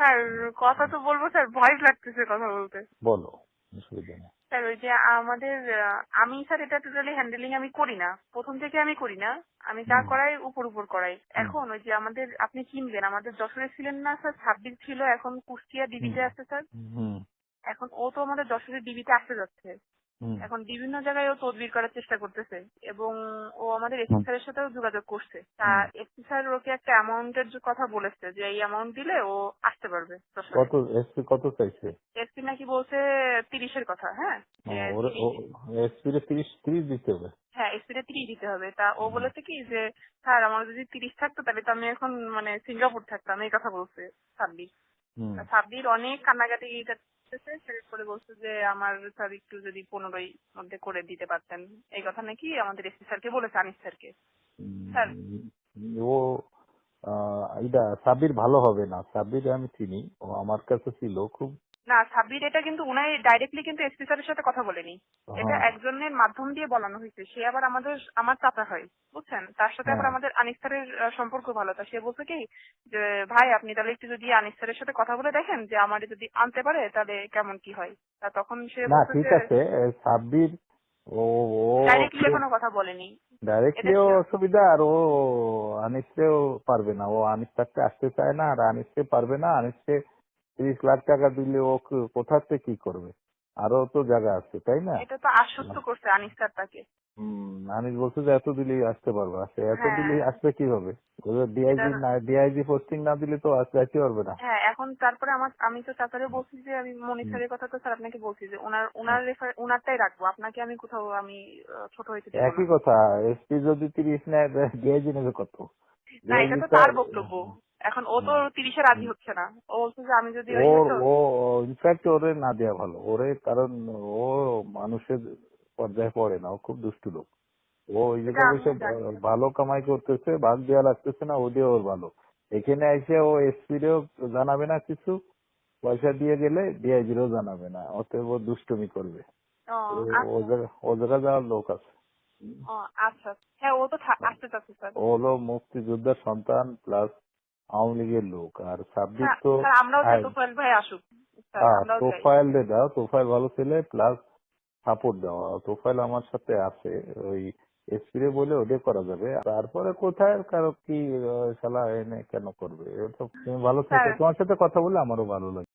Sir কথা তো বলব স্যার ভয় লাগতেছে কথা বলতে। বলো অসুবিধা নেই। স্যার ওই যে আমাদের আমি স্যার এটা টোটালি হ্যান্ডেলিং আমি করি না। প্রথম থেকে আমি করি না। আমি যা করাই উপর উপর করাই। এখন ওই যে আমাদের আপনি চিনবেন আমাদের যশোরে ছিলেন না স্যার ছাব্বিশ ছিল এখন কুষ্টিয়া ডিবিতে। আছে স্যার। এখন ও তো আমাদের যশোরের ডিবিতে আসতে যাচ্ছে। হুম। এখন বিভিন্ন জায়গায় ও তদবির করার চেষ্টা করতেছে এবং ও আমাদের এসপি হুম। স্যারের সাথেও যোগাযোগ করছে। তা। এসপি স্যার ওকে একটা অ্যামাউন্টের কথা বলেছে যে এই অ্যামাউন্ট দিলে ও আসতে পারবে কত এসপি কত চাইছে? এসপি নাকি বলছে তিরিশের কথা হ্যাঁ? ও, যে ওরে 30 এসপি রে তিরিশ তিরিশ দিতে হবে? হ্যাঁ এসপিটা তিরিশ দিতে হবে। তা ও বলেছে কি যে স্যার আমার যদি তিরিশ থাকতো তাহলে তো আমি এখন মানে সিঙ্গাপুর থাকতাম। এই কথা বলছে সাব্বির। হুম। সাব্বির অনেক কান্নাকাটি করতেছে সেটা করে বলছে যে আমার স্যার একটু যদি পনেরোই মধ্যে করে দিতে পারতেন। এই কথা নাকি আমাদের এসপি স্যারকে বলেছে আনিস স্যারকে। স্যার। উম, ও আহ, এটা সাবির ভালো হবে না। সাব্বির আমি চিনি। ও আমার কাছে ছিল খুব না সাব্বির এটা কিন্তু উনাই ডাইরেক্টলি কিন্তু এসপি স্যারের সাথে কথা বলেনি। এটা একজনের মাধ্যম দিয়ে বলানো হয়েছে। সে আবার আমাদের আমার চাচা হয় বুঝছেন? তার সাথে আবার হ্যাঁ। আমাদের আনিস স্যারের সম্পর্ক ভালো। তা সে বলছে কি যে ভাই আপনি তাহলে একটু যদি আনিস স্যারের সাথে কথা বলে দেখেন যে আমার যদি আনতে পারে তাহলে কেমন কি হয়? তা তখন সে না ঠিক আছে সাব্বির ও ও ডাইরেক্টলি এখনও কথা বলেনি। ডাইরেক্টলিও অসুবিধা আর ও আনিসকেও পারবে না। ও আনিস থাকতে আসতে চায় না আর আনিসকে পারবে না। আনিসকে তিরিশ লাখ টাকা দিলে ও কোথা থেকে কি করবে? আরও তো জায়গা আছে তাই না? এটা তো আশ্বস্ত করছে আনিস স্যার তাকে হুম, আনিস বলছে যে এত দিলেই আসতে পারবে। আসে এত হ্যাঁ। দিলেই আসবে কীভাবে? ডিআইজি না ডিআইজি পোস্টিং না দিলে তো আসতে আসতে পারবে না? হ্যাঁ এখন তারপরে আমার আমি তো চাচারে বলছি যে আমি মনি হুম। স্যারের কথা তো স্যার আপনাকে বলছি যে ওনার ওনার রেফার ওনারটাই রাখব। আপনাকে আমি কোথাও আমি ছোট হইতে একই। কথা এসপি যদি তিরিশ নেয় ডিআইজি নেবে কত? না এটা তো তার বক্তব্য। এখন ও তো তিরিশে রাজি হচ্ছে না। ও বলছে যে আমি যদি ওর ও ইনফ্যাক্ট ওরে না দেওয়া ভালো। ওরে কারণ ও মানুষের পর্যায়ে পড়ে না ও খুব দুষ্টু লোক। ও ওই জায়গায় বসে ভালো কামাই করতেছে ভাগ দেওয়া লাগতেছে না ও দিয়ে ওর ভালো। এখানে এসে ও এসপিরেও জানাবে না কিছু পয়সা দিয়ে গেলে ডিআইজিরও জানাবে না অতএব ও দুষ্টুমি করবে। ও, আচ্ছা। জায়গা- যাওয়ার লোক আছে। আচ্ছা। হ্যাঁ ও তো আসতে চাচ্ছে স্যার। ও হলো মুক্তিযোদ্ধার সন্তান প্লাস আওয়ামী লীগের লোক। আর সাব্বির হ্যাঁ, তো তোফাইল হ্যাঁ। চাই। প্রোফাইল দিয়ে দাও তোফাইল ভালো ছেলে প্লাস সাপোর্ট দেওয়া তোফাইল আমার সাথে আছে ওই এসপিরে বলে ওদের করা যাবে। তারপরে কোথায় কারও কি সালা শালা এনে কেন করবে? তুমি ভালো থেকে। তোমার সাথে কথা বলে আমারও ভালো লাগে।